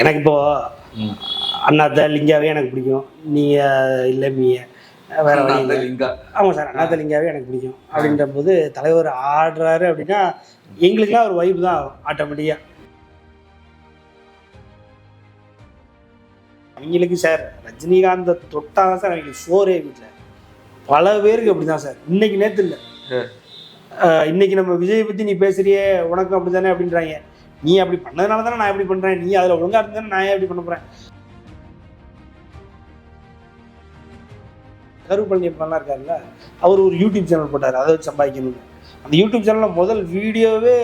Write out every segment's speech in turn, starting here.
எனக்கு இப்போ. அண்ணாத்த லிங்காவே எனக்கு பிடிக்கும். நீங்க இல்லை மீ வேற லிங்கா. ஆமாம் சார் அண்ணாத்த லிங்காவே எனக்கு பிடிக்கும். அப்படின்ற போது தலைவர் ஆடுறாரு அப்படின்னா எங்களுக்குலாம் ஒரு வைப்பு தான் ஆட்டோமேட்டிக்காக அவங்களுக்கு சார் ரஜினிகாந்தை தொட்டா தான் சார் அவங்களுக்கு சோறே வீட்டில் பல பேருக்கு அப்படி தான் சார். இன்னைக்கு நேற்று இல்லை. இன்னைக்கு நம்ம விஜய் பற்றி நீ பேசுறியே உனக்கும் அப்படி தானே அப்படின்றாங்க. நீ அப்படி பண்ணதுனால தானே நான் எப்படி பண்ணுறேன் நீ அதில் ஒழுங்காக இருந்தானே நான் எப்படி பண்ண போகிறேன் கரு இருக்காருல்ல? அவர் ஒரு யூடியூப் சேனல் போட்டார் அதை வச்சு சம்பாதிக்கணும்னு. அந்த யூடியூப் சேனலில் முதல் வீடியோவே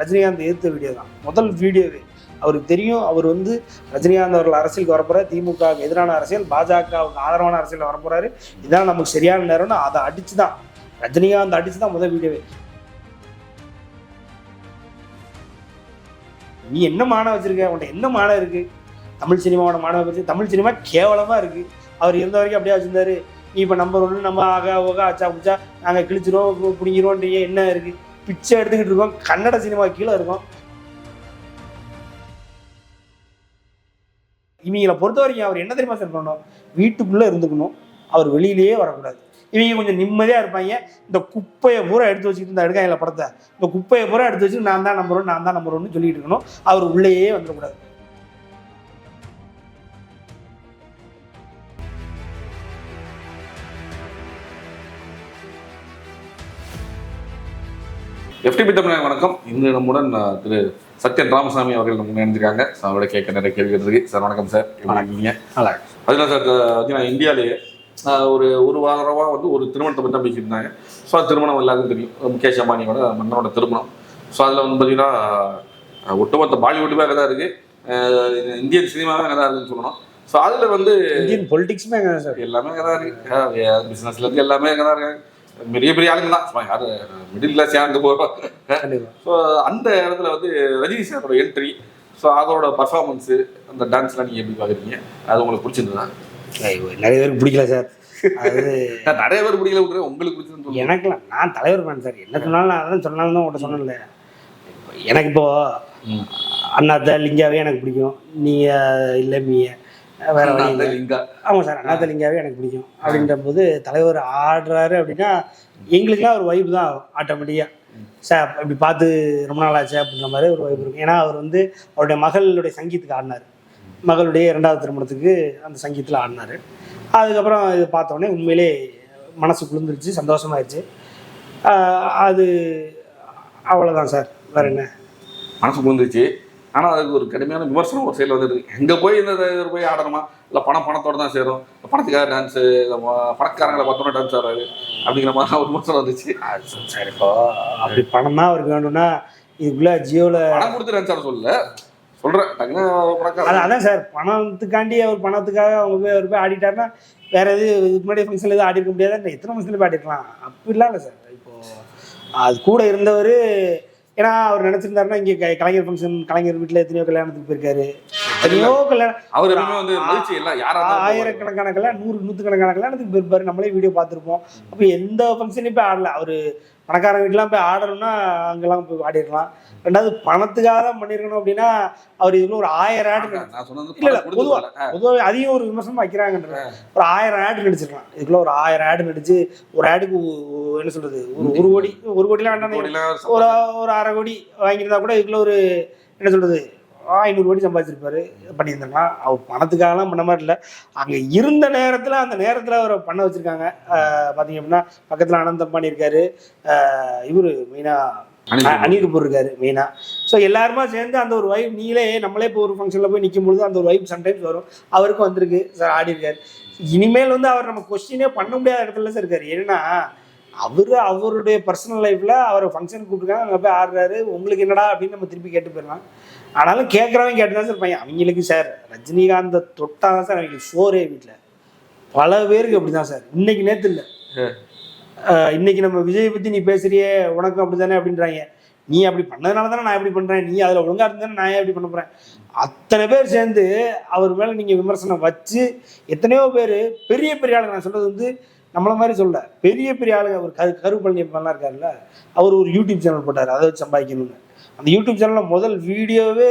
ரஜினிகாந்த் எதிர்த்த வீடியோ தான். முதல் வீடியோவே. அவருக்கு தெரியும் அவர் வந்து ரஜினிகாந்த் அவர்கள் அரசியலுக்கு வரப்போறாரு திமுகவுக்கு எதிரான அரசியல் பாஜகவுக்கு ஆதரவான அரசியல் வரப்போறாரு இதான் நமக்கு சரியான நேரம்னு அதை அடிச்சு தான் ரஜினிகாந்த் அடிச்சு தான் முதல் வீடியோவே. நீ என்ன மானம் வச்சிருக்க? உன்ட்ட என்ன மானம் இருக்கு? தமிழ் சினிமாவோட மாணவ வச்சு தமிழ் சினிமா கேவலமா இருக்கு. அவர் இருந்த வரைக்கும் அப்படியே வச்சிருந்தாரு. நீ இப்போ நம்பர் ஒன்று நம்ம ஆகா ஓகா அச்சா புச்சா நாங்கள் கிழிச்சிரும் பிடிங்கிறோன்றீங்க என்ன இருக்கு? பிச்சை எடுத்துக்கிட்டு இருக்கோம் கன்னட சினிமா கீழே இருக்கும். இவங்களை பொறுத்த வரைக்கும் அவர் என்ன தெரியுமா சார் பண்ணணும்? வீட்டுக்குள்ளே இருந்துக்கணும். அவர் வெளியிலேயே வரக்கூடாது. இவங்க கொஞ்சம் நிம்மதியாக இருப்பாங்க. இந்த குப்பையை பூரா எடுத்து வச்சுக்கிட்டு இந்த எடுக்காங்கள படத்தை. இந்த குப்பையை பூரா எடுத்து வச்சுட்டு நான் தான் நம்பர் ஒன்று நான் தான் நம்பர் ஒன்று சொல்லிட்டு இருக்கணும். அவர் உள்ளேயே வந்துடக்கூடாது. எஃப்டிபி தமிழக வணக்கம். இன்று நம்முடன் திரு சத்யன் ராமசாமி அவர்கள் நம்ம இணைஞ்சிருக்காங்க So, அவரோட கேட்க நிறைய கேள்விகள் இருக்கு. சார் வணக்கம் சார். நல்லா அதுதான் சார் பார்த்தீங்கன்னா இந்தியாவிலேயே ஒரு ஒரு வாரமாக வந்து ஒரு திருமணத்தை பற்றி தான் பேசிட்டு இருந்தாங்க ஸோ அது திருமணம் எல்லாருக்கும் தெரியும். முகேஷ் அம்பானியோட மன்னனோட திருமணம். ஸோ அதில் வந்து பார்த்தீங்கன்னா ஒட்டுமொத்த பாலிவுட்டுமே அங்கே தான் இருக்குது இந்தியன் சினிமாவே அங்கே தான் இருக்குன்னு சொல்லணும். ஸோ அதில் வந்து இந்தியன் பொலிட்டிக்ஸுமே எங்க சார். எல்லாமே அங்கே தான் இருக்கு பிஸ்னஸ்ல இருந்து எல்லாமே அங்கே தான் இருக்காங்க. பெரிய பெரிய ஆளுங்க தான். யாரு மிடில் கிளாஸ் யாருக்கு போகிறோம் ஸோ அந்த இடத்துல வந்து ரஜினி சாரோட என்ட்ரி ஸோ அதோட பர்ஃபார்மன்ஸு அந்த டான்ஸ்லாம் நீங்கள் எப்படி பார்க்குறீங்க அது உங்களுக்கு பிடிச்சிருந்ததா? ஐயோ, நிறைய பேருக்கு பிடிக்கல சார். அது நிறைய பேர் பிடிக்கல விட்டுறேன் உங்களுக்கு சொல்லுங்க. எனக்குலாம் நான் தலைவர் மேன் சார். என்ன சொன்னாலும் நான் அதான் சொன்னாலும் தான் உங்கள்கிட்ட சொன்னேன்ல. எனக்கு இப்போ. அண்ணாத்த லிங்காவே எனக்கு பிடிக்கும். நீங்க இல்லை மீ வேற லிங்கா. ஆமாம் சார் அண்ணாத்த லிங்காவே எனக்கு பிடிக்கும். அப்படின்ற போது தலைவர் ஆடுறாரு அப்படின்னா எங்களுக்குலாம் ஒரு வைப்பு தான் ஆட்டோமேட்டிக்காக சார் இப்படி பார்த்து ரொம்ப நாள் ஆச்சு அப்படின்ற மாதிரி ஒரு வைப்பு இருக்கும். ஏன்னா அவர் வந்து அவருடைய மகளுடைய சங்கீத்துக்கு ஆடினார். மகளுடைய இரண்டாவது திருமணத்துக்கு அந்த சங்கீத்தில் ஆடினார். அதுக்கப்புறம் இது பார்த்தோன்னே உண்மையிலே மனசு குளிர்ந்துருச்சு சந்தோஷமாயிருச்சு. அது அவ்வளோதான் சார். வேற என்ன? மனசு புரிந்துச்சு ஆனால் அதுக்கு ஒரு கடுமையான விமர்சனம் ஒரு சைடில் வந்துருக்கு எங்கே போய் இந்த இதில் போய் ஆடணுமா? இல்லை பணம் பணத்தோட தான் சேரும். பணத்துக்காக டான்ஸு பணக்காரங்களை பார்த்தோன்னா டான்ஸ் ஆடுறாரு. அப்படிங்கிற மாதிரி ஒரு விமர்சனம் வந்துச்சு. சரி இப்போ அப்படி பணம் தான் அவருக்கு வேணும்னா இதுக்குள்ள ஜியோவில் பணம் கொடுத்து டான்ஸ் ஆட சொல்லல. சொல்றேன். அதான் சார் பணத்துக்காண்டி அவர் பணத்துக்காக அவங்க போய் அவர் போய் ஆடிட்டாருன்னா வேற எது இதுக்கு முன்னாடி ஃபங்க்ஷன் எதுவும் ஆடி இருக்க முடியாது எத்தனை ஃபங்க்ஷனில் போய் ஆடிருக்கலாம்? அப்படிலாம் இல்லை சார். இப்போ அது கூட இருந்தவர் ஏன்னா அவர் நினைச்சிருந்தாருன்னா இங்கே கலைஞர் ஃபங்க்ஷன் கலைஞர் வீட்டில் எத்தனையோ கல்யாணத்துக்கு போயிருக்காரு. எத்தனையோ கல்யாணம் அவர் வந்து. ஆயிரக்கணக்கான கல்யாணம் நூறு நூற்றுக்கணக்கான கல்யாணத்துக்கு போயிருப்பாரு நம்மளே வீடியோ பார்த்துருப்போம். அப்போ எந்த ஃபங்க்ஷனையும் போய் ஆடல. அவர் பணக்காரங்க வீட்டுலாம் போய் ஆடணும்னா அங்கெல்லாம் போய் ஆடிடலாம். ரெண்டாவது பணத்துக்காக தான் பண்ணியிருக்கணும் அப்படின்னா அவர் இதுல ஒரு ஆயிரம் ஆடு இல்ல, இல்ல. பொதுவாக அதையும் ஒரு விமர்சனம் வைக்கிறாங்கன்ற ஒரு ஆயிரம் ஆடு நடிச்சிருக்கலாம். இதுக்குள்ள ஒரு ஆயிரம் ஆடு நடிச்சு ஒரு ஆடுக்கு என்ன சொல்றது? ஒரு ஒரு கோடி ஒரு கோடிலாம் வேண்டாம். ஒரு ஒரு அரை கோடி வாங்கியிருந்தா கூட இதுக்குள்ள ஒரு என்ன சொல்றது? ஐநூறு கோடி சம்பாதிச்சிருப்பாரு பண்ணியிருந்தாங்கன்னா அவர் பணத்துக்காகலாம் பண்ண மாதிரி இல்லை. அங்கே இருந்த நேரத்தில் அந்த நேரத்தில் அவரை பண்ண வச்சிருக்காங்க. பார்த்தீங்க அப்படின்னா பக்கத்தில் அனந்த் அம்பானி இருக்காரு. இவர் மெயினாக அனில் கபூர். இருக்காரு மெயினாக ஸோ எல்லாருமா சேர்ந்து அந்த ஒரு வைப் நீங்களே நம்மளே இப்போ ஒரு ஃபங்க்ஷனில் போய் நிற்கும் பொழுது அந்த ஒரு வைப் சம்டைம்ஸ் வரும். அவருக்கும் வந்திருக்கு சார் ஆடி இருக்காரு. இனிமேல் வந்து அவர் நம்ம கொஸ்டினே பண்ண முடியாத இடத்துல சார் இருக்காரு. ஏன்னா அவர் அவருடைய பர்சனல் லைஃப்பில் அவர் ஃபங்க்ஷன் கூப்பிட்டுருக்காங்க அங்கே போய் ஆடுறாரு. உங்களுக்கு என்னடா அப்படின்னு நம்ம திருப்பி கேட்டு போயிடலாம். ஆனாலும் கேட்குறவங்க கேட்டு தான் சார் பையன். அவங்களுக்கு சார் ரஜினிகாந்தை தொட்டா தான் சார் அவங்களுக்கு சோறே வீட்டில் பல பேருக்கு அப்படி தான் சார் இன்னைக்கு நேற்று இல்லை. இன்னைக்கு நம்ம விஜய் பற்றி நீ பேசுறியே உனக்கும் அப்படி தானே அப்படின்றாங்க. நீ அப்படி பண்ணதுனால தானே நான் எப்படி பண்ணுறேன் நீ அதில் ஒழுங்கா இருந்தானே நான் எப்படி பண்ண போகிறேன் அத்தனை பேர் சேர்ந்து அவர் மேலே நீங்கள் விமர்சனம் வச்சு எத்தனையோ பேர் பெரிய பெரிய ஆளுங்க நான் சொல்கிறது வந்து நம்மள மாதிரி சொல்ல. பெரிய பெரிய ஆளுங்க அவர் கரு கரு பழனியப்பன்லாம் இருக்காருல்ல அவர் ஒரு யூடியூப் சேனல் போட்டார். அதை வச்சு சம்பாதிக்கணும்னு. அந்த யூடியூப் சேனலில் முதல் வீடியோவே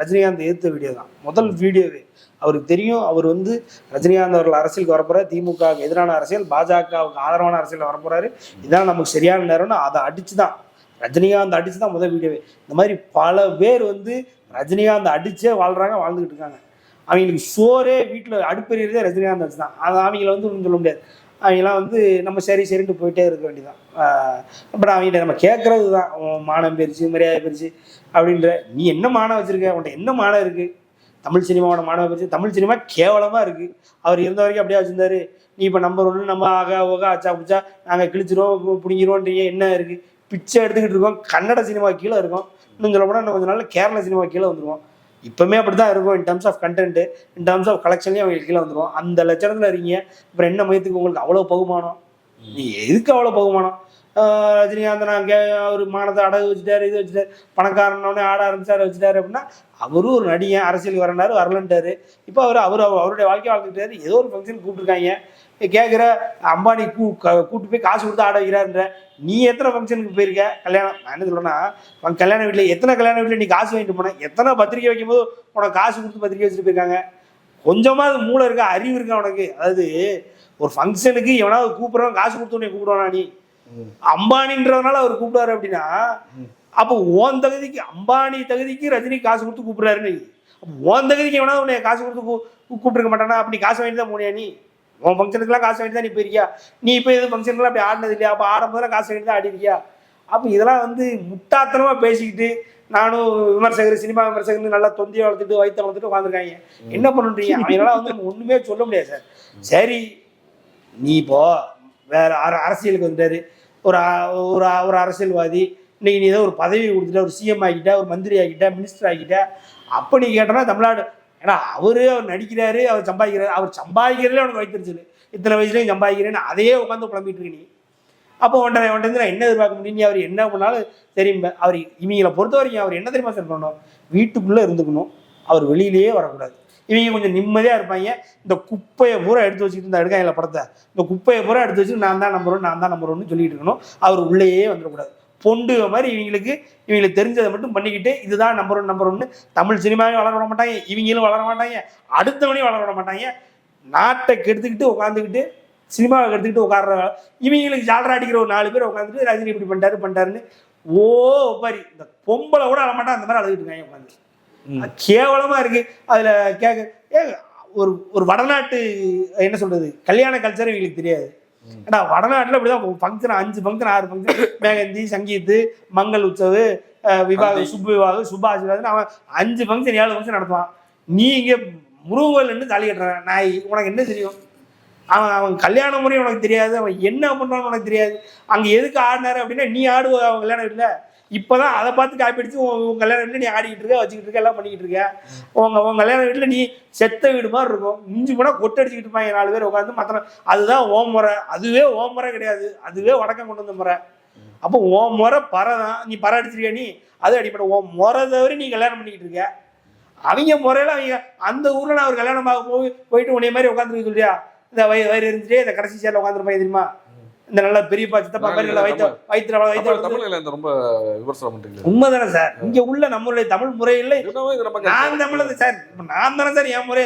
ரஜினிகாந்த் எதிர்த்த வீடியோ தான். முதல் வீடியோவே. அவருக்கு தெரியும் அவர் வந்து ரஜினிகாந்த் அவர்கள் அரசியலுக்கு வரப்போறாரு திமுகவுக்கு எதிரான அரசியல் பாஜகவுக்கு ஆதரவான அரசியல் வரப்போறாரு. இதான் நமக்கு சரியான நேரம்னு அதை அடிச்சு தான் ரஜினிகாந்த் அடிச்சு தான் முதல் வீடியோவே. இந்த மாதிரி பல பேர் வந்து ரஜினிகாந்த் அடிச்சே வாழ்றாங்க வாழ்ந்துகிட்டு இருக்காங்க. அவங்களுக்கு சோறே வீட்டில் அடுப்பெறியதே ரஜினிகாந்த் வச்சு தான் அதை அவங்கள வந்து சொல்ல முடியாது. அவங்களாம் வந்து நம்ம சரி சரின்ட்டு போயிட்டே இருக்க வேண்டியதான் அப்புறம் அவங்ககிட்ட நம்ம கேட்கறது தான் உன் மானம் பெருச்சு மரியாதை பெருச்சு அப்படின்ற நீ என்ன மானம் வச்சிருக்க? உன்கிட்ட என்ன மானம் இருக்கு? தமிழ் சினிமாவோட மானம் பெருச்சு தமிழ் சினிமா கேவலமா இருக்கு. அவர் இருந்த வரைக்கும் அப்படியே வச்சிருந்தாரு. நீ இப்போ நம்பர் ஒன்று நம்ம ஆக ஓக அச்சா புச்சா நாங்கள் கிழிச்சிரும் பிடிங்கிறோன்றீங்க என்ன இருக்கு? பிச்சை எடுத்துக்கிட்டு இருக்கோம். கன்னட சினிமா கீழே இருக்கும். இன்னும் சொல்ல போனால் இன்னும் கொஞ்ச நாள் கேரள சினிமா கீழே வந்துருவோம். இப்பவுமே அப்படி தான் இருக்கும் in terms of content in terms of கலெக்ஷன்லேயும் அவங்க கீழே வந்துருவோம் அந்த லட்சணத்தில் இருக்கீங்க. அப்புறம் என்ன மயத்துக்கு உங்களுக்கு அவ்வளோ பகுமானம்? நீ எதுக்கு அவ்வளோ பகுமானம்? ரஜினிகாந்த் நான் கே அவர் மானத்தை அடகு வச்சுட்டாரு இது வச்சுட்டாரு பணக்காரனோடனே ஆட ஆரம்பிச்சாரு வச்சுட்டாரு அப்படின்னா அவரும் ஒரு நடிகன் அரசியலுக்கு வரனாரு வரலன்ட்டாரு. இப்போ அவர் அவர் அவருடைய வாழ்க்கை வாழ்ந்துட்டாரு ஏதோ ஒரு ஃபங்க்ஷன் கூப்பிட்டுருக்காங்க. கேட்குற அம்பானி க- கூட்டு போய் காசு கொடுத்து ஆட வைக்கிறாருன்ற நீ எத்தனை ஃபங்க்ஷனுக்கு போயிருக்க? கல்யாணம் நான் என்ன சொல்றேன்னா உன் கல்யாண வீட்டில் எத்தனை கல்யாண வீட்டில் நீ காசு வாங்கிட்டு போன? எத்தனை பத்திரிக்கை வைக்கும்போது உனக்கு காசு கொடுத்து பத்திரிக்கை வச்சுட்டு போயிருக்காங்க? கொஞ்சமாவது மூளை இருக்கா? அறிவு இருக்கா உனக்கு? அதாவது ஒரு ஃபங்க்ஷனுக்கு எவனாவது கூப்பிட்றவன் காசு கொடுத்து உடனே கூப்பிடுவானா நீ? அம்பானின்றதுனால அவர் கூப்பிடுவாரு அப்படின்னா அப்போ ஓன் தகுதிக்கு அம்பானி தகுதிக்கு ரஜினி காசு கொடுத்து கூப்பிடுறாரு நீ. அப்போ ஓன் தகுதிக்கு எவனாவது உன்னை காசு கொடுத்து கூப்பிட்டுருக்க மாட்டானா? அப்படி காசு வாங்கிட்டு தான் போனியா நீ? உன் ஃபங்க்ஷனுக்குலாம் காசு வாங்கிட்டு தான் நீ போயிருக்கியா? நீ இப்போ எதுவும் ஃபங்க்ஷனுக்குலாம் அப்படி ஆடினது இல்லையா? அப்போ ஆடும்போதெல்லாம் காசு வாங்கிட்டு தான் ஆடிருக்கியா? அப்போ இதெல்லாம் வந்து முட்டாத்தனமாக பேசிக்கிட்டு நானும் விமர்சகர் சினிமா விமர்சகர் நல்லா தொந்தியை வளர்த்துட்டு வயிற்று வளர்த்துட்டு உட்காந்துருக்காங்க என்ன பண்ணுறீங்க அவங்களால வந்து நம்ம சொல்ல முடியாது சார். சரி நீ இப்போ வேற அரசியலுக்கு வந்தாரு. ஒரு ஒரு ஒரு அரசியல்வாதி இன்னைக்கு நீ ஏதோ ஒரு பதவி கொடுத்துட்ட ஒரு சிஎம் ஆகிட்ட ஒரு மந்திரி ஆகிட்ட மினிஸ்டர் ஆகிட்ட. அப்போ நீ கேட்டனா தமிழ்நாடு ஏன்னா அவரு அவர் நடிக்கிறாரு அவர் சம்பாதிக்கிறாரு அவர் சம்பாதிக்கிறதுல உனக்கு வைத்திருச்சு இத்தனை வயசுலையும் சம்பாதிக்கிறேன்னு அதையே உட்காந்து புலம்பிட்டு இருக்கு நீ. அப்போ ஒன்றரை உன்ட்ட நான் என்ன எதிர்பார்க்க முடியும்? நீ அவர் என்ன பண்ணாலும் தெரியும் அவர் இவங்களை பொறுத்த வரைக்கும் அவர் என்ன தெரியுமா சார் பண்ணணும்? வீட்டுக்குள்ளே இருந்துக்கணும். அவர் வெளியிலேயே வரக்கூடாது. இவங்க கொஞ்சம் நிம்மதியாக இருப்பாங்க. இந்த குப்பையை பூரா எடுத்து வச்சுக்கிட்டு இந்த எடுக்காங்கள படத்தை. இந்த குப்பையை பூரா எடுத்து வச்சுட்டு நான் தான் நம்பர் நான் தான் நம்பர் ஒன்னு சொல்லிட்டு இருக்கணும். அவர் உள்ளேயே வந்துடக்கூடாது. பொண்டு மாதிரி இவங்களுக்கு இவங்களுக்கு தெரிஞ்சதை மட்டும் பண்ணிக்கிட்டு இதுதான் நம்பர் ஒன் நம்பர் ஒன்று தமிழ் சினிமாவையும் வளர விட மாட்டாங்க இவங்களும் வளர மாட்டாங்க அடுத்தவனையும் வளர விட மாட்டாங்க. நாட்டை கெடுத்துக்கிட்டு உட்காந்துக்கிட்டு சினிமாவை கெடுத்துக்கிட்டு உட்கார்ற இவங்களுக்கு ஜாலரா அடிக்கிற ஒரு நாலு பேர் உட்காந்துட்டு ரஜினி இப்படி பண்ணிட்டாரு பண்ணிட்டாருன்னு ஓ பாரி இந்த பொம்பளை கூட அழ மாட்டான் அந்த மாதிரி அழுதுட்டு இருக்காங்க உட்காந்து கேவலமா இருக்கு. அதுல கேட்க ஏ ஒரு ஒரு வடநாட்டு என்ன சொல்றது கல்யாண கல்ச்சர் இவங்களுக்கு தெரியாது. ஏன்னா வடநாட்டுல இப்படிதான் ஃபங்க்ஷன் அஞ்சு ஃபங்க்ஷன் ஆறு ஃபங்க்ஷன் மேகந்தி சங்கீத்து மங்கள் உற்சவு விவாகம் சுப ஆசீர்வாதம் அவன் அஞ்சு ஃபங்க்ஷன் ஏழு ஃபங்க்ஷன் நடத்துவான். நீ இங்க முருகல் நின்று தாலி கட்டுறான் நாய் உனக்கு என்ன தெரியும்? அவன் அவன் கல்யாண முறை உனக்கு தெரியாது அவன் என்ன பண்றான்னு உனக்கு தெரியாது. அங்க எதுக்கு ஆடினாரு அப்படின்னா நீ ஆடுவ அவன் கல்யாண வீட்டுல. இப்போதான் அதை பார்த்து காப்பி அடிச்சு உன் உன் கல்யாண வீட்டுல நீ ஆடிக்கிட்டு இருக்க வச்சுக்கிட்டு இருக்க எல்லாம் பண்ணிக்கிட்டு இருக்க. உங்க உன் கல்யாண வீட்டில் நீ செத்த வீடு மாதிரி இருக்கும். மிஞ்சி போனால் கொட்டு அடிச்சுக்கிட்டு இருப்பாங்க நாலு பேர் உட்காந்து மற்ற அதுதான் ஓம் முறை. அதுவே ஓம் முறை கிடையாது. அதுவே வடக்கம் கொண்டு வந்த முறை. அப்போ ஓம் முறை பறை தான். நீ பறை அடிச்சிருக்க நீ? அது அடிப்படை. ஓ முறை தவிர நீ கல்யாணம் பண்ணிக்கிட்டு இருக்க. அவங்க முறையில் அவங்க அந்த ஊரில் நான் ஒரு கல்யாணம் பார்க்க போய் போயிட்டு உன்னைய மாதிரி உட்காந்துருக்க இல்லையா இந்த வயிறு வயிறு இருந்துட்டே இந்த கடைசி சேரில் உட்காந்துருப்பாங்க தெரியுமா? இந்த நல்ல பெரியப்பா சித்தப்பா வயிற்று வயிற்றுல தமிழ் வயிற்று தமிழ்ல இந்த ரொம்ப விமர்சனம் பண்றீங்க உண்மைதானே சார் இங்க உள்ள நம்மளுடைய தமிழ் முறையில் நான் தமிழது சார் நான் தானே சார் என் முறை.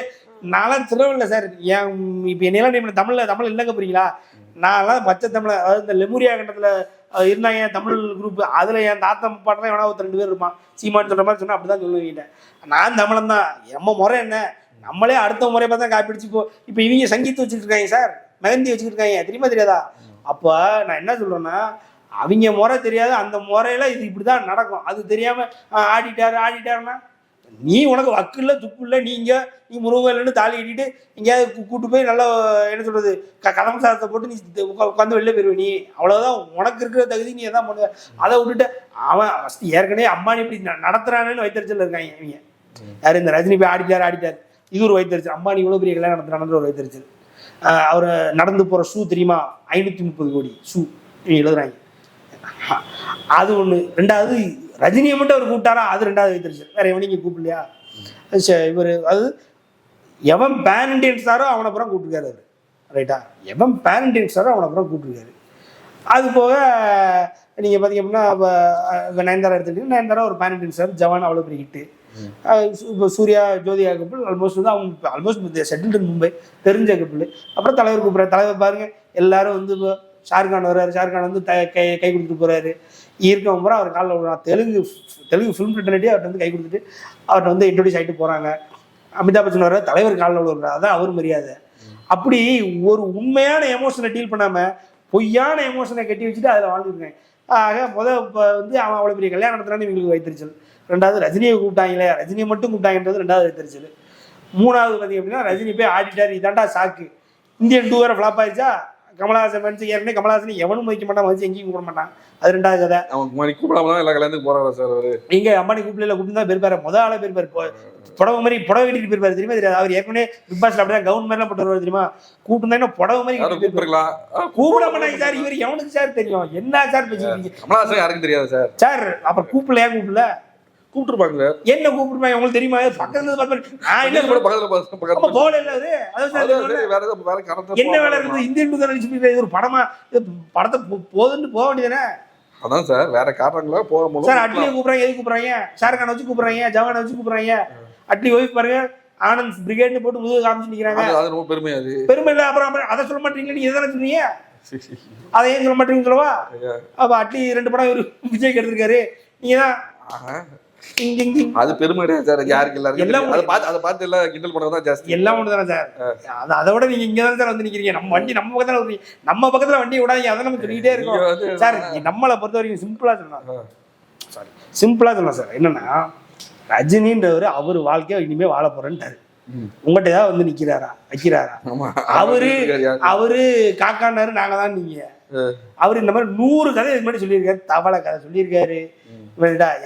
நான்லாம் திருவில்ல சார் என் இப்போ என்னெல்லாம் நீங்க தமிழ்ல தமிழ் இல்லைங்க போறீங்களா நான்லாம் பச்சை தமிழ் அதாவது இந்த லெமுரியா கண்டத்துல இருந்தாங்க தமிழ் குரூப் அதுல என் தாத்தா பாட்டில் எவனா ஒருத்தர் ரெண்டு பேர் இருப்பான். சீமான் சொல்ற மாதிரி சொன்னா அப்படிதான் சொல்லுவீங்க நான் தமிழன் தான். எம்ம முறை என்ன? நம்மளே அடுத்த முறை பார்த்தா காப்பி அடிச்சு இப்போ இப்போ இவங்க சங்கீத் வச்சுட்டு இருக்காங்க சார் மெகந்தி வச்சுக்கிட்டு இருக்காங்க. தெரியுமா தெரியாதா? அப்போ நான் என்ன சொல்றேன்னா அவங்க முறை தெரியாது அந்த முறையில் இது இப்படி தான் நடக்கும். அது தெரியாமல் ஆடிட்டார் ஆடிட்டாருன்னா நீ உனக்கு வக்கு இல்லை துப்பு இல்லை நீங்க நீ முருகன்னு தாலி கட்டிட்டு எங்கேயாவது கூப்பிட்டு கூட்டு போய் நல்லா என்ன சொல்றது க கதம் சாதத்தை போட்டு நீ உட்காந்து வெளில போயிருவ நீ. அவ்வளோதான் உனக்கு இருக்கிற தகுதி நீ எதான் பண்ணுவ. அதை விட்டுட்டு அவன் ஃபஸ்ட்டு ஏற்கனவே அம்மானி இப்படி நடத்துறானேன்னு வைத்தறிச்சல் இருக்காங்க இவங்க. யார் இந்த ரஜினி போய் ஆடிட்டார் ஆடிட்டார். இது ஒரு வைத்தறிச்சல். அம்பானி இவ்வளோ பெரிய கல்யாணம் நடத்துறான்னு ஒரு வைத்தறிச்சல். அவர் நடந்து போற ஷூ தெரியுமா? ஐநூத்தி முப்பது கோடி ஷூ. எழுதுறாங்க. அது ஒண்ணு. ரெண்டாவது ரஜினியை மட்டும் அவர் கூப்பிட்டாரா? அது ரெண்டாவது வைத்திருச்சு வேற எவனையும் இங்க கூப்பிடலையா? இவர் அது எவன் பேன் இண்டியன்ஸாரோ அவனை அப்புறம் கூப்பிட்டுருக்காரு அவர். ரைட்டா எவன் பேன் இண்டியன்ஸாரோ அவனை அப்புறம் கூப்பிட்டுருக்காரு. அது போக நீங்கள் பார்த்தீங்க அப்படின்னா இப்போ நயன்தாரா எடுத்துக்கிட்டீங்கன்னா நயன்தாரா ஒரு பேன் இண்டியன் ஜவான் அவ்வளோ பெரிய ஹிட்டு இப்போ சூர்யா ஜோதிகா கபில் ஆல்மோஸ்ட் வந்து அவங்க ஆல்மோஸ்ட் செட்டில்டு மும்பை தெரிஞ்ச கபில் அப்புறம் தலைவர் கூப்பிட்ற தலைவர் பாருங்க எல்லாரும் வந்து இப்போ ஷாருக்கான் வர்றாரு. ஷாருக்கான் வந்து த கை கை கொடுத்துட்டு போறாரு. இருக்கவங்க முறை அவர் காலில் விடுறான் தெலுங்கு தெலுங்கு ஃபிலிம் ஃபிட்டனிட்டி அவர்கிட்ட வந்து கை கொடுத்துட்டு அவர்கிட்ட வந்து இன்ட்ரடியூஸ் ஆகிட்டு போகிறாங்க அமிதாப் பச்சன் வர்றாரு. தலைவர் காலில் விடுறாரு அதான் அவர் மரியாதை. அப்படி ஒரு உண்மையான எமோஷனை டீல் பண்ணாம பொய்யான எமோஷனை கட்டி வச்சுட்டு அதில் வாழ்ந்துருக்கேன் ஆக முத இப்போ வந்து அவன் அவ்வளோ பெரிய கல்யாணம் நடத்தினான்னு இவங்களுக்கு வைத்திருச்சல் ரெண்டாவது ரஜினியை கூப்பிட்டாங்களே ரஜினியை மட்டும் கூப்பிட்டாங்கன்றது ரெண்டாவது வைத்திருச்சல் மூணாவது பார்த்தீங்க அப்படின்னா ரஜினி போய் ஆடிட்டார். இதாண்டா சாக்கு இந்தியன் டூ வேற ஃப்ளாப் ஆயிடுச்சா கமலஹாசன் மனுச்சு ஏற்கனவே கமலஹாசன் எவனும் மதிக்க மாட்டான் மதிச்சு எங்கேயும் கூப்பிட மாட்டான். அது ரெண்டாவது கதை. அவன் கூப்பிடாம எல்லா கல்யாணத்துக்கு போறாரு சார் அவரு? இங்க அம்பானி கூப்பிடல கூப்பிட்டு தான் பெருப்பாரு முத ஆள பெருப்பாரு புடவை மாதிரி புடவை கட்டிட்டு போயிருப்பாரு. தெரியுமா தெரியாது அவர் ஏற்கனவே பிக் பாஸ்ல அப்படிதான் கவுன் மாதிரிலாம் போட்டு வருவாரு தெரியுமா? கூப்பிட்டு புடவை மாதிரி. கூப்பிட்டுருக்கலாம். கூப்பிட மாட்டாங்க சார் இவர் எவனுக்கு சார் தெரியும்? என்ன சார் பேசிக்கிறீங்க கமலஹாசன் யாருக்கும் தெரியாது சார் சார் அப்புறம் கூப்பிடல ஏன் கூப்பிடல? கூப்பிட்டுருப்பாங்க. என்ன கூப்பிடுமா உங்களுக்கு தெரியுமா? பக்கத்துல பார்த்து நான் என்ன பக்கத்துல பக்கத்துல இல்ல அது. சரி, வேற ஏதாவது வேற என்ன வேலை இருக்குது? இந்தியன் தானே இது ஒரு படமா? படத்தை போதுன்னு போக வேண்டியதானே? அதான் சார் வேற காரணங்களா போக சார் அட்லியை முடியும் கூப்பிடுறாங்க. எதுக்கு கூப்பிடுறாங்க? ஷாருக்கான வச்சு கூப்பிடுறாங்க. ஜவானை வச்சு கூப்பிடுறாங்க. அட்லி ஒய்ஃப் பாருங்க. ஆனந்த் பிரிகேட்னு போட்டு முதுகு காமிச்சு நிக்கிறாங்க. அது ரொம்ப பெருமை அது. பெருமை இல்லை. அப்புறம் அதை சொல்ல மாட்டீங்களா? நீங்க எதை சொன்னீங்க? அதை ஏன் சொல்ல மாட்டீங்கன்னு சொல்லவா? அப்ப அட்லி ரெண்டு படம் இவரு விஜய்க்கு எடுத்திருக்காரு. நீங்க தான் அது பெருமை கிடையாது சார். யாருக்கு எல்லாருக்கும் எல்லாம். அதை பார்த்து அதை பார்த்து எல்லாம் கிண்டல் பண்ணதான் தான் ஜாஸ்தி. எல்லாம் ஒன்று தானே சார் அது அதை விட நீங்க இங்க தான் சார் வந்து நிக்கிறீங்க. நம்ம வண்டி நம்ம பக்கத்துல நம்ம பக்கத்துல வண்டி விடாதீங்க. அதை நம்ம சொல்லிக்கிட்டே இருக்கோம். சார் நம்மளை பொறுத்த வரைக்கும் சிம்பிளா சொல்லலாம். சாரி சிம்பிளா சொல்லலாம் சார். என்னன்னா ரஜினின்றவர் அவர் வாழ்க்கையை இனிமே வாழ போறேன்ட்டாரு. உங்கள்கிட்ட ஏதாவது வந்து நிக்கிறாரா? வைக்கிறாரா? அவரு? அவரு காக்கானாரு நாங்க தான் நீங்க. ஆ. அவர் இந்த மாதிரி நூறு கதை இதுக்கு முன்னாடி சொல்லியிருக்காரு. தவளை கதை சொல்லியிருக்காரு.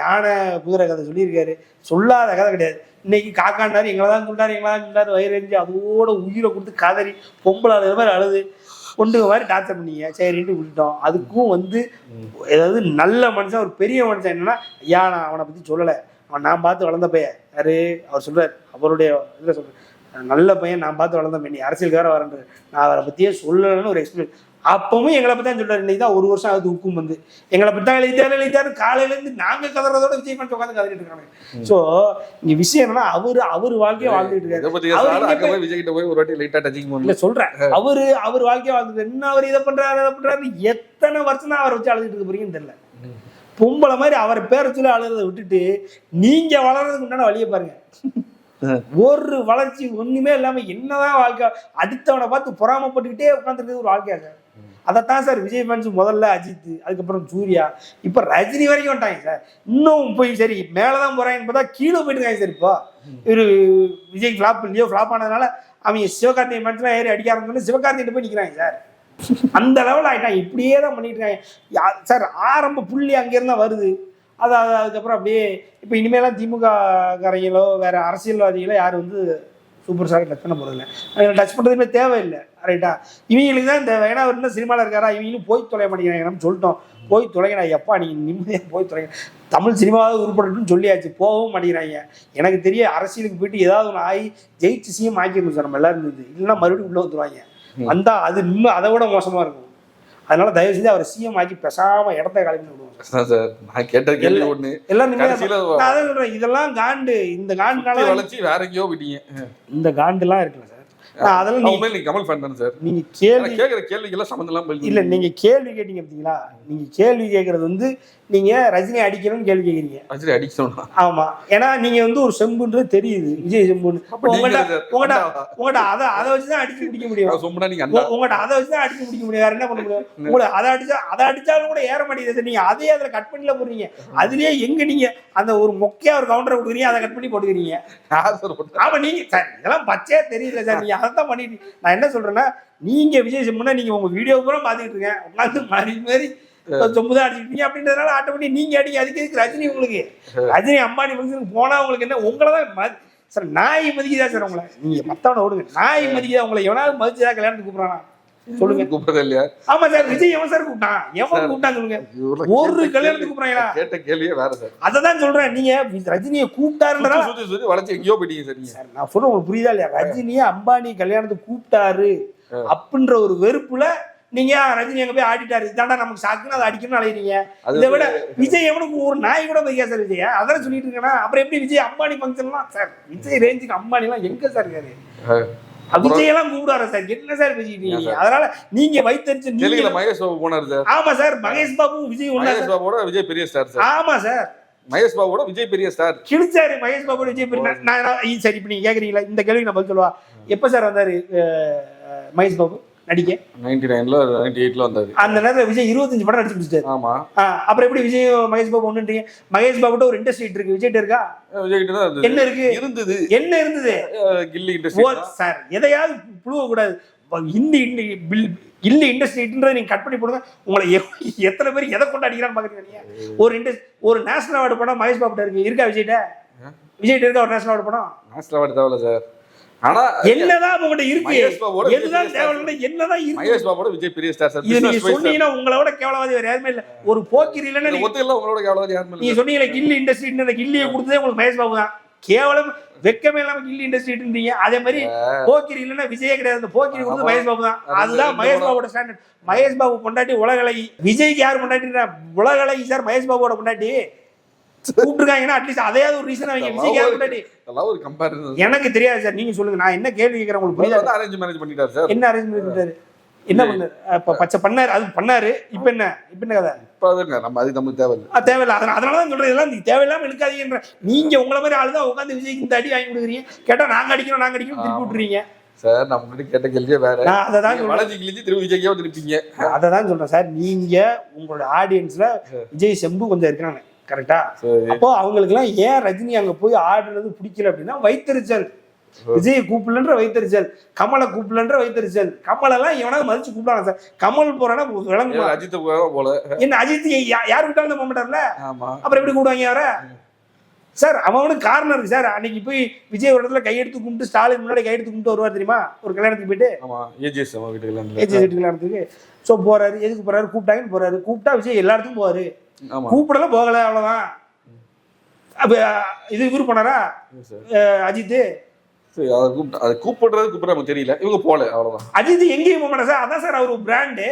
யானை குதிரை கதை சொல்லியிருக்காரு. சொல்லாத கதை கிடையாது. இன்னைக்கு காக்காண்டாரு எங்களை தான் சொல்லிட்டாரு எங்களை தான் சொல்லிட்டாரு வயிறறிஞ்சு அதோட உயிரை கொடுத்து கதறி பொம்பளை அழுத மாதிரி அழுது. கொண்டு மாதிரி டார்ச்சர் பண்ணீங்க. சரின்ட்டு விட்டுட்டோம். அதுக்கும் வந்து ஏதாவது நல்ல மனுஷன் ஒரு பெரிய மனுஷன் என்னன்னா ஐயா நான் அவனை பத்தி சொல்லலை. அவன் நான் பார்த்து வளர்ந்த பையன். யாரு? அவர் சொல்றாரு. அவருடைய இதில் சொல்றாரு. நல்ல பையன் நான் பார்த்து வளர்ந்த பையன் வேற வரன்றாரு நான் அவரை பத்தியே சொல்லலைன்னு ஒரு எக்ஸ்பீரியன்ஸ் அப்பவும் எங்களை பத்தி தான் சொல்றாரு. இன்னைக்கு தான் ஒரு வருஷம் ஆகுது ஹுக்கும் வந்து. எங்களை பத்தி தான் எழுதிட்டாரு எழுதிட்டாரு. காலையில இருந்து நாங்க கதறதோட விஜய் பண்ணி உட்காந்து கதறிட்டு இருக்காங்க சோ இங்க விஷயம் என்னன்னா அவரு அவர் வாழ்க்கையை வாழ்ந்துட்டு இருக்காரு. இதை விஜய் கிட்ட போய் ஒரு வாட்டி லைட்டா டச்சிங் இல்ல பண்ணு. சொல்றேன். அவரு அவர் வாழ்க்கையை வாழ்ந்துட்டு என்ன அவர் இதை பண்றாரு அதை பண்றாரு எத்தனை வருஷம் தான் அவரை வச்சு அழுதுட்டு இருக்க போறீங்கன்னு தெரியல. பொம்பளை மாதிரி அவர் பேரை சொல்லி அழுகிறத விட்டுட்டு நீங்க வளர்றதுக்கு உண்டான வழியை பாருங்க. ஒரு வளர்ச்சி ஒண்ணுமே இல்லாம என்னதான் வாழ்க்கை அடுத்தவனை பார்த்து பொறாமப்பட்டுக்கிட்டே உட்காந்துருக்கிறது ஒரு வாழ்க்கையா சார்? அதைத்தான் சார் விஜய் ஃபேன்ஸ் முதல்ல அஜித் அதுக்கப்புறம் சூர்யா இப்ப ரஜினி வரைக்கும் வந்துட்டாங்க சார். இன்னும் போய் சரி மேலதான் போறாங்கன்னு பார்த்தா கீழே போயிட்டு சார் இப்போ. இவரு விஜய் ஃபிளாப் இல்லையோ ஃபிளாப் ஆனதுனால அவங்க சிவகார்த்திகை மேட்ச்லாம் ஏறி அடிக்க ஆரம்பிச்சோன்னு சிவகார்த்திகிட்ட போய் நிக்கிறாங்க சார். அந்த லெவல் ஆயிட்டாங்க இப்படியே தான் பண்ணிட்டு இருக்காங்க. சார் ஆரம்ப புள்ளி அங்கேருந்து தான் வருது. அது அது அதுக்கப்புறம் அப்படியே இப்போ இனிமேலாம் திமுக காரங்களோ வேற அரசியல்வாதிகளோ யாரும் வந்து சூப்பர் ஸ்டார் டச் பண்ண போகிறதில்ல அவங்களை டச் பண்ணுறதுமே தேவையில்லை. ரைட்டா இவங்களுக்கு தான் அவர் இன்னும் சினிமாவில் இருக்காரா? இவங்களும் போய் தொலைய மாட்டேங்கிறாங்க நம்ம சொல்லிட்டோம். போய் தொலைங்கடா எப்பா நீங்கள் நிம்மதியாக போய் தொலைங்க. தமிழ் சினிமாவது உருப்படட்டும்னு சொல்லியாச்சு. போகவும் மாட்டேங்கிறாங்க. எனக்கு தெரிய அரசியலுக்கு போயிட்டு ஏதாவது ஒன்று ஆகி ஜெயிச்சு சிஎம் ஆக்கிடணும் சார் நம்ம எல்லாரும். இருந்தது இல்லைன்னா மறுபடியும் உள்ள வந்துருவாங்க. வந்தா அது இன்னும் அதை விட மோசமா இருக்கும். அதனால தயவு செஞ்சு அவர் சிஎம் ஆக்கி பேசாம இடத்த காலி பண்ணி விடுவோம் சார். அதான் சார் நான் கேட்ட கேள்வி ஒண்ணு. எல்லாம் அதான் சொல்றேன் இதெல்லாம் காண்டு இந்த காண்டுனால வளர்ச்சி வேற எங்கேயோ போயிட்டீங்க. இந்த காண்டுலாம் இருக்குல்ல சார். அதெல்லாம் நீங்க கமல் ஃபேன் தானே சார். நீங்க கேள்வி கேட்கிற கேள்விக்கெல்லாம் சம்மந்தம் இல்லாம இல்ல நீங்க கேள்வி கேட்டீங்க பார்த்தீங்களா நீங்க கேள்வி கேட்கறது வந்து நீங்க ரஜினி அடிக்கணும்னு கேள்வி கேக்குறீங்க. சரி அடிக்கணும் ஆமா. ஏன்னா நீங்க வந்து ஒரு செம்புன்றது தெரியுது. விஜய் செம்புன்னு. உங்கள்கிட்ட அது- உங்கள்கிட்ட? உங்கள்கிட்ட அதை அதை வச்சு தான் அடிச்சு பிடிக்க முடியும். சொன்னா நீங்க அண்டா. உங்க- உங்கள்ட்ட அதை வச்சு தான் அடிச்சு பிடிக்க முடியும். வேற என்ன பண்ண முடியும்? உங்களை அதை அடிச்சா அதை அடிச்சாலும் கூட ஏற மாட்டேங்குது நீங்க அதே அதுல கட் பண்ணில போடுறீங்க. அதுலயே எங்க நீங்க அந்த ஒரு மொக்கையா ஒரு கவுண்டரை கொடுக்குறீங்க அதை கட் பண்ணி போட்டுக்கிறீங்க? ஆமா நீங்க சார் இதெல்லாம் பச்சையா தெரியல சார். நீங்க அதை தான் பண்ணிட்டு நான் என்ன சொல்றேன்னா நீங்க விஜய் சிம்மனா நீங்க உங்க வீடியோ பூரா பாத்துக்கிட்டு இருக்கேன். உட்காந்து மாறி மாறி சொம்பு தான் அப்படின்றதுனால ஆட்டோமேட்டிக் நீங்க அடிக்க அதுக்கு எதுக்கு ரஜினி உங்களுக்கு? ரஜினி அம்பானி ஃபங்க்ஷனுக்கு போனா உங்களுக்கு என்ன? உங்களை தான் சார் நாய் மதிக்குதா சார் உங்களை? நீங்க மத்தவனை விடுங்க நாய் மதிக்குதா? உங்களை எவனாவது மதிச்சுதா கல்யாணத்துக்கு கூப்பிடுறானா? சொல்லுங்க. கூப்பிடுறது இல்லையா? ஆமா சார் விஜய் எவன் சார் கூப்பிட்டான்? எவன் கூப்பிட்டான் சொல்லுங்க. ஒரு கல்யாணத்துக்கு கூப்பிடுறாங்களா? கேட்ட கேள்வியே வேற சார். அதை தான் சொல்றேன். நீங்க ரஜினியை கூப்பிட்டாருன்றா சுத்தி சுத்தி வளைச்சு எங்கேயோ போயிட்டீங்க சார் நீங்க. சார் நான் சொல்றேன் உங்களுக்கு புரியுதா இல்லையா? ரஜினியை அம்பானி கல்யாணத்துக்கு கூப்பிட்டாரு அப்படின்ற ஒரு வெறுப்புல நீங்க ரஜினி அங்க போய் ஆடிட்டாரு? இதாண்டா நமக்கு சாக்குன்னு அதை அடிக்கணும்னு அலையிறீங்க. இதை விட விஜய் எவனுக்கு ஒரு நாய் கூட மதிக்கா சார் விஜய். அதெல்லாம் சொல்லிட்டு இருக்கேன்னா அப்புறம் எப்படி விஜய் அம்பானி ஃபங்க்ஷன்லாம் சார் விஜய் ரேஞ்சுக்கு அம்பானி எல்லாம் எங்க சார் இருக்காரு? அஹ், விஜய் எல்லாம் கூப்பிடாரு சார்? என்ன சார் பேசிட்டு ஏன் இருக்கீங்க அதனால நீங்க வைத்தறிச்சு நீங்க மகேஷ் பாபு போனாரு சார். ஆமா சார் மகேஷ் பாபு விஜய் மகேஷ் பாபுவோட விஜய் பெரிய ஸ்டார் சார். ஆமா சார். மகேஷ் பாபுவோட விஜய் பெரிய ஸ்டார் கிழிச்சாரு மகேஷ் பாபு விஜய் பெரிய- நான் சரி இப்ப நீங்க கேக்குறீங்களா? இந்த கேள்விக்கு நான் பதில் சொல்லவா எப்ப சார் வந்தாரு மகேஷ் பாபு? நடிக்க. நைன்டி நைன்ல நைன்டி எயிட்ல வந்தாரு. அந்த நேரத்துல விஜய் இருபத்தஞ்சு படம் நடிச்சு முடிச்சிட்டாரு ஆமா. அப்புறம் எப்படி விஜய் மகேஷ் பாபு ஒண்ணுன்றீங்க? மகேஷ் பாபுட்ட ஒரு இண்டஸ்ட்ரி இருக்கு. விஜய் இருக்கா? விஜய் கிட்ட என்ன இருக்கு? இருந்தது. என்ன இருந்தது? கில்லி இண்டஸ்ட்ரி சார் எதையாவது புழுவ கூடாது. ஹிந்தி இல்ல இண்டஸ்ட்ரின்றதை நீங்க கட் பண்ணி போடுங்க. உங்களை எத்தனை பேர் எதை கொண்டு அடிக்கிறான்னு பாக்குறீங்க நீங்க? ஒரு இண்டஸ் ஒரு நேஷனல் அவார்டு படம் மகேஷ் பாபுட்ட இருக்கு. இருக்கா விஜய்கிட்ட? விஜய்கிட்ட இருக்கா ஒரு நேஷனல் அவார்டு படம் நேஷனல் அவார்டு தேவையில்ல சார். ஆனா என்னதான் உங்ககிட்ட இருக்கு? எதுதான் என்னதான் இருக்கு? மகேஷ் பாபுவோட விஜய் பெரிய ஸ்டார் சார் இது நீங்க பிசினஸ் வைஸ் சொன்னீங்கன்னா உங்களை விட கேவலவாதி வேற யாருமே இல்ல. ஒரு போக்கிரி இல்லைன்னா நீங்க ஒத்துக்கல உங்களோட யாருமே நீங்க இல்ல சொன்னீங்களே கில்லி இண்டஸ்ட்ரி அந்த கில்லியை கொடுத்ததே உங்களுக்கு மகேஷ் பாபு தான். கேவலம் வெக்கமே இல்லாம கில்லி இண்டஸ்ட்ரி இருந்தீங்க. அதே மாதிரி போக்கிரி இல்லைன்னா விஜயே கிடையாது. அந்த போக்கிரி கொடுத்து. மகேஷ் பாபு தான். அது அதுதான் மகேஷ். பாபுவோட ஸ்டாண்டர்ட் மகேஷ் பாபு பொண்டாட்டி உலகழகி விஜய்க்கு யார் பொண்டாட்டினா உலகழகி சார் மகேஷ் பாபுவோட பொண்டாட்டி. கூப்பிட்டுருக்காங்கன்னா அட்லீஸ்ட் அதையாவது ஒரு ரீசன் அவங்க அதெல்லாம் ஒரு கம்பேரிசன் எனக்கு தெரியாது சார். நீங்க சொல்லுங்க. நான் என்ன கேள்வி கேட்கறேன் உங்களுக்கு புரியாது. அரேஞ்ச் மேரேஜ் பண்ணிட்டாரு சார். என்ன அரேஞ்ச் பண்ணிட்டாரு? என்ன பண்ணாரு? அப்ப பச்சை பண்ணாரு. அது பண்ணாரு. இப்ப என்ன? இப்ப என்ன கதை? இப்ப நம்ம அது நமக்கு தேவையில்லை. அது தேவையில்ல. அதனால அதனால தான் சொல்றேன். இதெல்லாம் தேவையில்லாம இழுக்காதீங்கன்ற நீங்க உங்களை மாதிரி ஆளு தான் உட்காந்து விஜய்க்கு இந்த அடி வாங்கி கொடுக்குறீங்க. கேட்டா நாங்க அடிக்கிறோம் நாங்க அடிக்கிறோம் திருப்பி விட்டுறீங்க. சார் நம்ம முன்னாடி கேட்ட கேள்வியே வேற. அதை தான் வளர்ச்சி கிழிச்சு திரும்பி விஜய்க்கே திருப்பீங்க அதை தான் சொல்றேன். சார் நீங்க உங்களோட ஆடியன்ஸ்ல விஜய் செம்பு கொஞ்சம் இருக்காங்க கரெக்டா அப்போ அவங்களுக்குலாம் ஏன் ரஜினி அங்க போய் ஆடுறது பிடிக்கல அப்படின்னா வைத்தறிச்சல். விஜய் கூப்பிடலன்ற வைத்தறிச்சல். கமலை கூப்பிடலன்ற வைத்தறிச்சல். கமலெல்லாம் எவனாவது மதிச்சு கூப்பிடாங்க சார். கமல் போறானா விளங்குமா? ஏன் அஜித் போல. என்ன அஜித் யார் விட்டாலும் போக மாட்டார்ல? அப்புறம் எப்படி கூடுவாங்க அவரை? சார் அவனுக்கு காரணம் இருக்கு சார். அன்னைக்கு போய் விஜய் ஒரு இடத்துல கையெடுத்து கும்பிட்டு ஸ்டாலின் முன்னாடி கையெடுத்து கும்பிட்டு வருவார் தெரியுமா? ஒரு கல்யாணத்துக்கு போயிட்டு. ஏஜிஎஸ் வீட்டுக்கு கல்யாணத்துக்கு. ஸோ போறாரு. எதுக்கு போறாரு? கூப்பிட்டாங்கன்னு போறாரு. கூப்பிட்டா விஜய் எல்லா இடத்துக்கும் போவாரு. ஆமா. கூப்பிடலாம் போகல அவ்வளவுதான். அப்ப இது இவரு அஹ் அஜித். அதை கூப்பிடுறது கூப்பிட நமக்கு தெரியல. இவங்க போல அவ்வளவுதான். அஜித் எங்கேயும் போக சார். அதான் சார் அவர் பிராண்டு.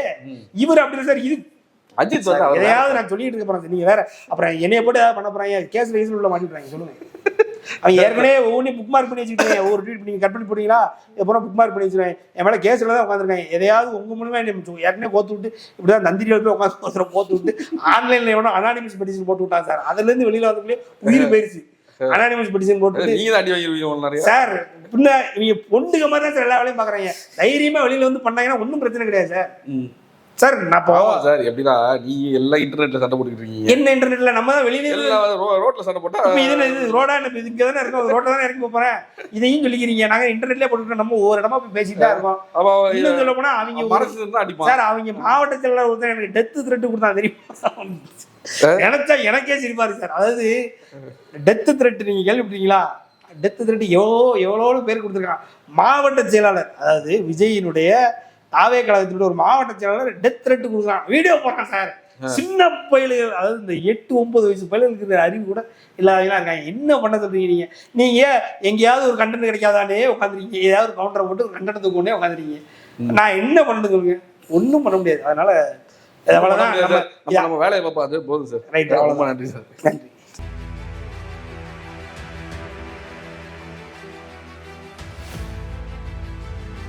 இவர் அப்படி சார். இது அஜித் எதையாவது நான் சொல்லிட்டு இருக்க போறேன் நீங்க வேற அப்புறம் என்னைய போட்டு பண்ண போறாங்க கேஸ் கேஸ் உள்ள மாட்டிடுறாங்க சொல்லுங்க. அவங்க ஏற்கனவே ஒவ்வொன்றையும் புக் மார்க் பண்ணி வச்சுக்கிட்டீங்க ஒவ்வொரு ட்வீட் நீங்க கட் பண்ணி போட்டீங்களா எப்பறம் புக் மார்க் பண்ணி வச்சுருவேன். என் மேல கேஸ்ல தான் உட்காந்துருக்காங்க எதையாவது உங்க மூலமா ஏற்கனவே கோத்து விட்டு இப்படிதான் தந்திரியில் போய் உட்காந்து ஒருத்தர கோத்து விட்டு ஆன்லைன்ல எவனோ அனானிமஸ் பெட்டிஷன் போட்டு விட்டான் சார். அதுல இருந்து வெளியில வரதுக்குள்ளே உயிர் போயிருச்சு. அனானிமஸ் பெட்டிஷன் போட்டு நீங்க தான் அடி வாங்கிருவீங்க நிறைய சார் பின்ன இவங்க பொண்டுக்க மாதிரி தான் சார் எல்லா வேலையும் பாக்குறாங்க தைரியமா வெளியில வந்து பண்ணாங்கன்னா ஒன்றும் பிரச்சனை கிடையாது சார். சார் நான் இப்போ சார் எப்படின்னா நீங்க எல்லாம் இன்டர்நெட்ல சண்டை போட்டுக்கிட்டு இருக்கீங்க. என்ன இன்டர்நெட்ல நம்ம தான் வெளியில ரோட்ல சண்டை போட்டா இது இது ரோடா இது இங்க தானே இருக்கோம்? ரோட்ல தானே இறங்கி போறேன்? இதையும் சொல்லிக்கிறீங்க. நாங்க இன்டர்நெட்லயே போட்டுட்டு நம்ம ஒவ்வொரு இடமா போய் பேசிட்டு தான் இருக்கோம். இன்னும் சொல்ல போனா அவங்க இருந்தா அடிப்பான். சார் அவங்க மாவட்ட செயலாளர் ஒருத்தர் எனக்கு டெத்து த்ரெட் கொடுத்தா தெரியுமா? நினைச்சா எனக்கே சிரிப்பா இருக்கு சார். அதாவது டெத்து த்ரெட் நீங்க கேள்விப்பட்டீங்களா டெத்து த்ரெட் எவ்வளோ எவ்வளோ பேர் கொடுத்துருக்கான். மாவட்ட செயலாளர் அதாவது விஜயினுடைய தாவே கழகத்தினுடைய ஒரு மாவட்ட செயலாளர் டெத் த்ரெட் கொடுக்குறான். வீடியோ போடுறான் சார் சின்ன பயிலுகள் அதாவது இந்த எட்டு ஒன்பது வயசு பயிலுகளுக்கு இருக்கிற அறிவு கூட இல்லாதவங்களா இருக்காங்க. என்ன பண்ண சொல்றீங்க நீங்க? நீங்க எங்கேயாவது ஒரு கண்டென்ட் கிடைக்காதானே உட்காந்துருக்கீங்க ஏதாவது ஒரு கவுண்டரை போட்டு ஒரு கண்டனத்துக்கு கொண்டே உட்காந்துருக்கீங்க நான் என்ன பண்ணது சொல்லுங்க ஒன்றும் பண்ண முடியாது. அதனால அவ்வளவுதான் நம்ம வேலையை பார்ப்போம். அது போதும் சார் ரைட் ரொம்ப நன்றி சார் நன்றி.